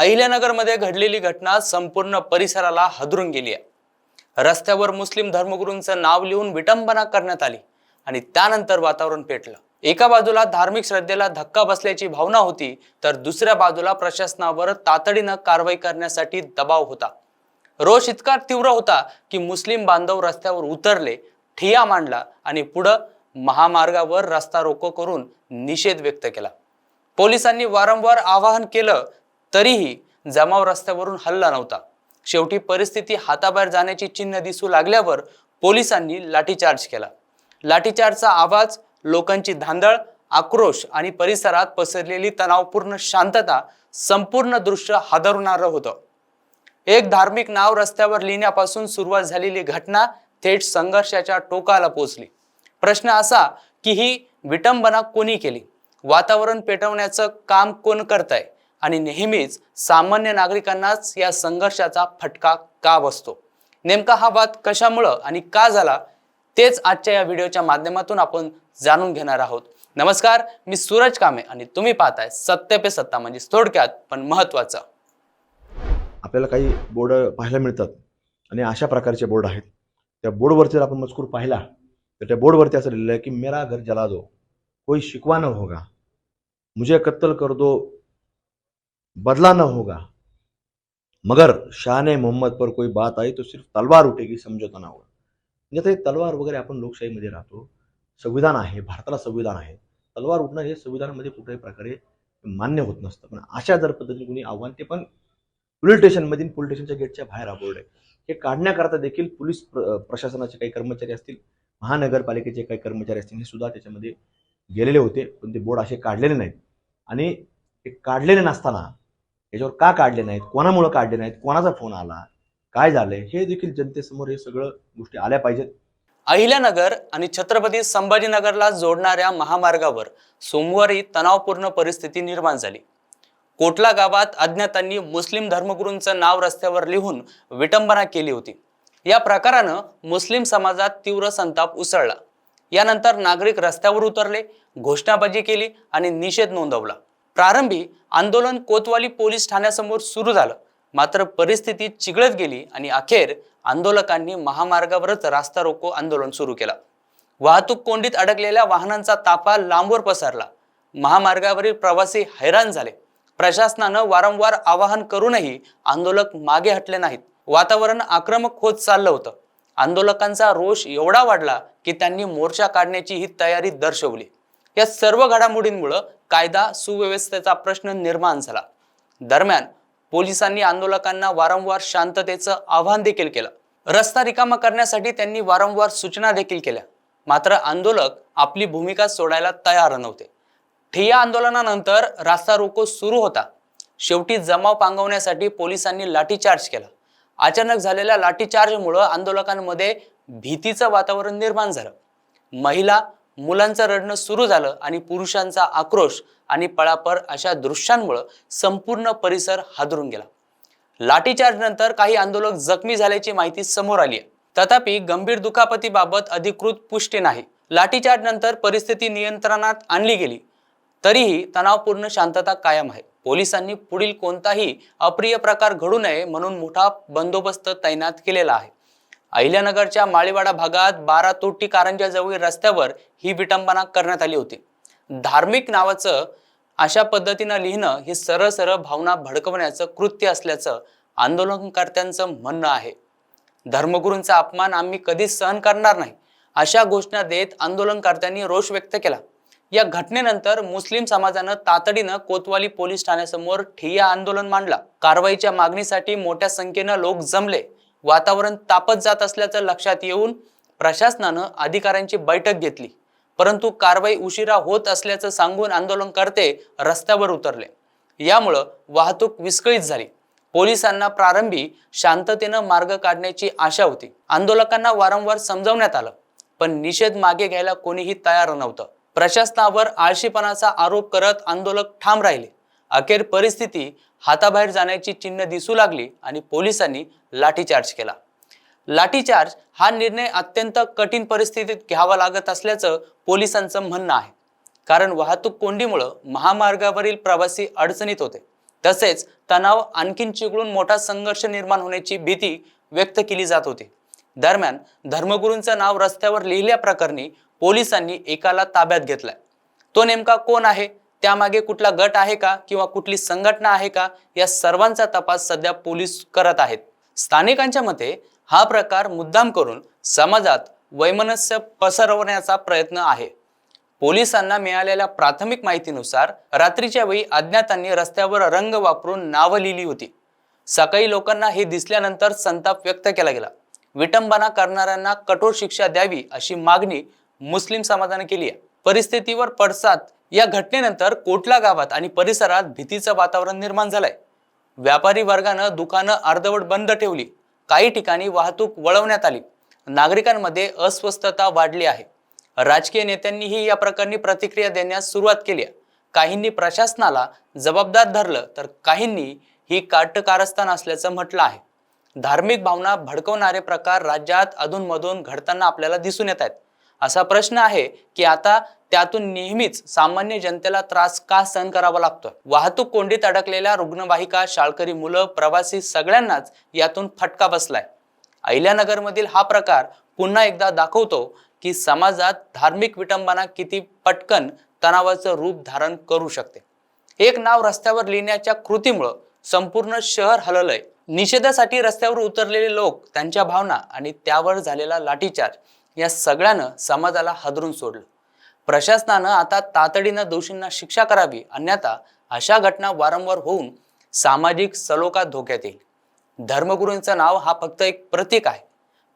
अहिल्यानगरमध्ये घडलेली घटना संपूर्ण परिसराला हदरून गेली आहे. रस्त्यावर मुस्लिम धर्मगुरूंचं नाव लिहून विटंबना करण्यात आली आणि त्यानंतर वातावरण पेटलं. एका बाजूला धार्मिक श्रद्धेला धक्का बसल्याची भावना होती तर दुसऱ्या बाजूला प्रशासनावर तातडीनं कारवाई करण्यासाठी दबाव होता. रोष इतका तीव्र होता की मुस्लिम बांधव रस्त्यावर उतरले ठिया मांडला आणि पुढं महामार्गावर रस्ता रोको करून निषेध व्यक्त केला. पोलिसांनी वारंवार आवाहन केलं तरीही जमाव रस्त्यावरून हल्ला नव्हता. शेवटी परिस्थिती हाताबाहेर जाण्याची चिन्ह दिसू लागल्यावर पोलिसांनी लाठीचार्ज केला. लाठीचार्जचा आवाज लोकांची धांदळ आक्रोश आणि परिसरात पसरलेली तणावपूर्ण शांतता संपूर्ण दृश्य हादरवणारं होतं. एक धार्मिक नाव रस्त्यावर लिहिण्यापासून सुरुवात झालेली घटना थेट संघर्षाच्या टोकाला पोहोचली प्रश्न असा की ही विटंबना कोणी केली? वातावरण पेटवण्याचं काम कोण करताय? आणि नेहमीच सामान्य नागरिकांनाच या संघर्षाचा फटका का बसतो? नेमका हा वाद कशामुळं आणि का झाला? तेच आजच्या या व्हिडिओच्या माध्यमातून आपण जाणून घेणार आहोत. नमस्कार मी सूरज कामे आणि तुम्ही पाहताय सत्य पे सत्ता म्हणजे थोडक्यात पण महत्वाचं आपल्याला काही बोर्ड पाहायला मिळतात आणि अशा प्रकारचे बोर्ड आहेत. त्या बोर्डवरती जर आपण मजकूर पाहिला तर त्या बोर्डवरती असं लिहिलं आहे की मेरा घर जला दो कोई शिकवा न होगा मुझे कत्तल कर दो बदला न होगा। मगर शाह ने मोहम्मद पर कोई बात आई तो सिर्फ तलवार उठेगी समझौता ना होगा म्हणजे ते तलवार वगैरे आपण लोकशाहीमध्ये राहतो संविधान आहे भारताला संविधान आहे। तलवार उठणं हे संविधानामध्ये कुठल्याही प्रकारे मान्य होत नसतं. पण अशा जर पद्धतीने कुणी आव्हान ते पण पोलीस स्टेशनमधील पोलीस स्टेशनच्या गेटच्या बाहेर हा आहे. हे काढण्याकरता देखील पोलीस प्र- प्रशासनाचे काही कर्मचारी असतील महानगरपालिकेचे काही कर्मचारी असतील हे सुद्धा त्याच्यामध्ये गेलेले होते. पण ते बोर्ड असे काढलेले नाहीत. आणि ते काढलेले नसताना याच्यावर का काढले नाहीत? कोणामुळं काढले नाहीत? कोणाचा फोन आला? काय झालंय? हे देखील जनतेसमोर हे सगळं गोष्टी आल्या पाहिजेत. अहिल्यानगर आणि छत्रपती संभाजीनगरला जोडणाऱ्या महामार्गावर सोमवारी तणावपूर्ण परिस्थिती निर्माण झाली. कोटला गावात अज्ञातांनी मुस्लिम धर्मगुरूंचं नाव रस्त्यावर लिहून विटंबना केली होती. या प्रकारानं मुस्लिम समाजात तीव्र संताप उसळला. यानंतर नागरिक रस्त्यावर उतरले घोषणाबाजी केली आणि निषेध नोंदवला. प्रारंभी आंदोलन कोतवाली पोलीस ठाण्यासमोर सुरू झालं. मात्र परिस्थिती चिघळत गेली आणि अखेर आंदोलकांनी महामार्गावरच रास्ता रोको आंदोलन सुरू केलं. वाहतूक कोंडीत अडकलेल्या वाहनांचा ताफा लांबवर पसरला. महामार्गावरील प्रवासी हैराण झाले. प्रशासनानं वारंवार आवाहन करूनही आंदोलक मागे हटले नाहीत. वातावरण आक्रमक होत चाललं होतं. आंदोलकांचा रोष एवढा वाढला की त्यांनी मोर्चा काढण्याची ही तयारी दर्शवली. या सर्व घडामोडींमुळे कायदा सुव्यवस्थेचा प्रश्न निर्माण झाला. दरम्यान पोलिसांनी आंदोलकांना वारंवार शांततेचं आव्हान देखील केलं. रस्ता रिकामा करण्यासाठी त्यांनी वारंवार सूचना देखील केल्या. मात्र आंदोलक आपली भूमिका सोडायला तयार नव्हते. ठिय्या आंदोलनानंतर रास्ता रोको सुरू होता. शेवटी जमाव पांगवण्यासाठी पोलिसांनी लाठीचार्ज केला. अचानक झालेल्या लाठीचार्जमुळं आंदोलकांमध्ये भीतीचं वातावरण निर्माण झालं. महिला मुलांचं रडणं सुरू झालं आणि पुरुषांचा आक्रोश आणि पळापळ अशा दृश्यांमुळं संपूर्ण परिसर हादरून गेला. लाठीचार्ज नंतर काही आंदोलक जखमी झाल्याची माहिती समोर आली आहे. तथापि गंभीर दुखापतीबाबत अधिकृत पुष्टी नाही. लाठीचार्ज नंतर परिस्थिती नियंत्रणात आणली गेली. तरीही तणावपूर्ण शांतता कायम आहे. पोलिसांनी पुढील कोणताही अप्रिय प्रकार घडू नये म्हणून मोठा बंदोबस्त तैनात केलेला आहे. अहिल्यानगरच्या माळीवाडा भागात बारा तोटी कारंजाजवळील रस्त्यावर ही विटंबना करण्यात आली होती. धार्मिक नावाचं अशा पद्धतीनं लिहिणं हे सरळ सरळ भावना भडकवण्याचं कृत्य असल्याचं आंदोलनकर्त्यांचं म्हणणं आहे. धर्मगुरूंचा अपमान आम्ही कधीच सहन करणार नाही अशा घोषणा देत आंदोलनकर्त्यांनी रोष व्यक्त केला. या घटनेनंतर मुस्लिम समाजानं तातडीनं कोतवाली पोलीस ठाण्यासमोर ठिय्या आंदोलन मांडला. कारवाईच्या मागणीसाठी मोठ्या संख्येनं लोक जमले. वातावरण तापत जात असल्याचं लक्षात येऊन प्रशासनानं अधिकाऱ्यांची बैठक घेतली. परंतु कारवाई उशिरा होत असल्याचं सांगून आंदोलनकर्ते रस्त्यावर उतरले. यामुळं वाहतूक विस्कळीत झाली. पोलिसांना प्रारंभी शांततेनं मार्ग काढण्याची आशा होती. आंदोलकांना वारंवार समजवण्यात आलं पण निषेध मागे घ्यायला कोणीही तयार नव्हतं. प्रशासनावर आळशीपणाचा आरोप करत आंदोलक ठाम राहिले. अखेर परिस्थिती हाताबाहेर जाण्याची चिन्ह दिसू लागली आणि पोलिसांनी लाठीचार्ज केला. लाठीचार्ज हा निर्णय अत्यंत कठीण परिस्थितीत घ्यावा लागत असल्याचं पोलिसांचं म्हणणं आहे. कारण वाहतूक कोंडीमुळं महामार्गावरील प्रवासी अडचणीत होते. तसेच तणाव आणखीन चिघळून मोठा संघर्ष निर्माण होण्याची भीती व्यक्त केली जात होती. दरम्यान धर्मगुरूंचं नाव रस्त्यावर लिहिल्याप्रकरणी पोलिसांनी एकाला ताब्यात घेतलाय. तो नेमका कोण आहे? त्यामागे कुठला गट आहे का किंवा कुठली संघटना आहे का या सर्वांचा तपास सध्या पोलीस करत आहेत. स्थानिकांच्या मते हा प्रकार मुद्दाम करून समाजात वैमनस्य पसरवण्याचा प्रयत्न आहे. पोलिसांना मिळालेल्या प्राथमिक माहितीनुसार रात्रीच्या वेळी अज्ञातांनी रस्त्यावर रंग वापरून नावं लिहिली होती. सकाळी लोकांना हे दिसल्यानंतर संताप व्यक्त केला गेला. विटंबना करणाऱ्यांना कठोर शिक्षा द्यावी अशी मागणी मुस्लिम समाजाने केली आहे. परिस्थितीवर पडसाद या घटनेनंतर कोटला गावात आणि परिसरात भीतीचं वातावरण निर्माण झालंय. व्यापारी वर्गानं दुकानं अर्धवट बंद ठेवली. काही ठिकाणी वाहतूक वळवण्यात आली. नागरिकांमध्ये अस्वस्थता वाढली आहे. राजकीय नेत्यांनीही या प्रकरणी प्रतिक्रिया देण्यास सुरुवात केली आहे. काहींनी प्रशासनाला जबाबदार धरलं तर काहींनी ही काटकारस्थान असल्याचं म्हटलं आहे. धार्मिक भावना भडकवणारे प्रकार राज्यात अधूनमधून घडताना आपल्याला दिसून येत आहेत. असा प्रश्न आहे की आता त्यातून नेहमीच सामान्य जनतेला त्रास का सहन करावा लागतोय? वाहतूक कोंडीत अडकलेल्या रुग्णवाहिका शाळकरी मुलं प्रवासी सगळ्यांनाच यातून फटका बसलाय. अहिल्यानगरमधील हा प्रकार पुन्हा एकदा दाखवतो की समाजात धार्मिक विटंबना किती पटकन तणावाचं रूप धारण करू शकते. एक नाव रस्त्यावर लिहिण्याच्या कृतीमुळं संपूर्ण शहर हललंय. निषेधासाठी रस्त्यावर उतरलेले लोक त्यांच्या भावना आणि त्यावर झालेला लाठीचार्ज या सगळ्यानं समाजाला हादरून सोडलं. प्रशासनानं आता तातडीनं दोषींना शिक्षा करावी अन्यथा अशा घटना वारंवार होऊन सामाजिक सलोखा धोक्यात येईल. धर्मगुरूंचं नाव हा फक्त एक प्रतीक आहे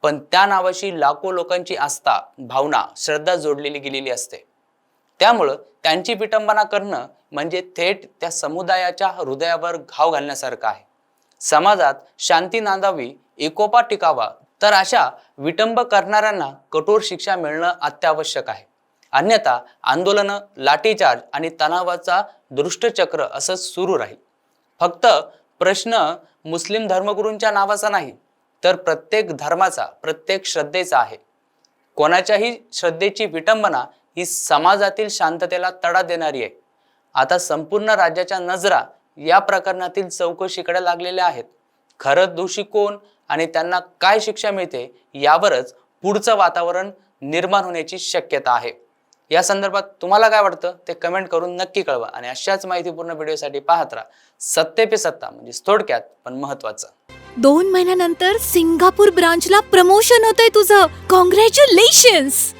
पण त्या नावाशी लाखो लोकांची आस्था भावना श्रद्धा जोडलेली गेलेली असते. त्यामुळं त्यांची विटंबना करणं म्हणजे थेट त्या समुदायाच्या हृदयावर घाव घालण्यासारखं आहे. समाजात शांती नांदावी एकोपा टिकावा तर अशा विटंब करणाऱ्यांना कठोर शिक्षा मिळणं अत्यावश्यक आहे. अन्यथा आंदोलनं लाठीचार्ज आणि तणावाचा दृष्टचक्र असं सुरू राहील. फक्त प्रश्न मुस्लिम धर्मगुरूंच्या नावाचा नाही तर प्रत्येक धर्माचा प्रत्येक श्रद्धेचा आहे. कोणाच्याही श्रद्धेची विटंबना ही समाजातील शांततेला तडा देणारी आहे. आता संपूर्ण राज्याच्या नजरा या प्रकरणातील चौकशीकडे लागलेल्या आहेत. खरं दोषी कोण आणि त्यांना काय शिक्षा मिळते यावरच पुढचं वातावरण निर्माण होण्याची शक्यता आहे. या संदर्भात तुम्हाला काय वाटतं ते कमेंट करून नक्की कळवा आणि अशाच माहितीपूर्ण व्हिडिओसाठी पाहत राहा. सत्ते पे सत्ता म्हणजे थोडक्यात पण महत्वाचं. दोन महिन्यानंतर सिंगापूर ब्रांचला प्रमोशन होतंय तुझं. कॉंग्रॅच्युलेशन्स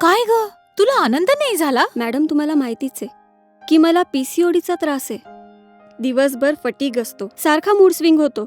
काय ग? तुला आनंद नाही झाला? मॅडम तुम्हाला माहितीच आहे की मला पीसीओडीचा त्रास आहे. दिवसभर फटीग असतो. सारखा मूड स्विंग होतो.